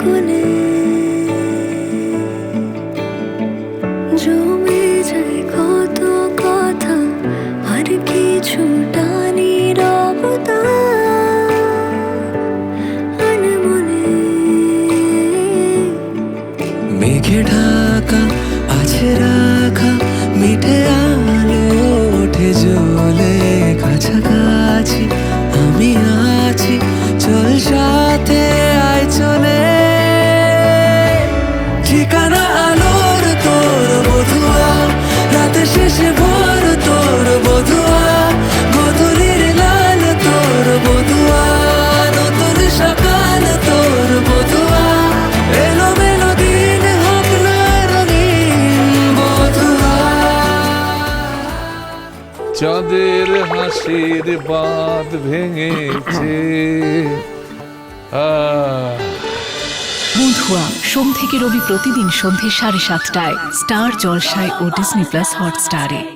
কোণে জমে যায় কত কথা আর কিছু টানি রবতা। মেঘে ঢাকা শেষে ভোর তোর বধুয়া গধুলির লাল তোর বধুয়া, নতুন সকাল তোর বধুয়া। এলো মেলো দিন হোক না বধুয়া। চাঁদের হাসির বাদ ভেঙেছে আ বন্ধুয়া সোম থেকে রবি প্রতিদিন সন্ধ্যে সাড়ে সাতটায়। স্টার জলসায় ও ডিসনি প্লাস হটস্টারে।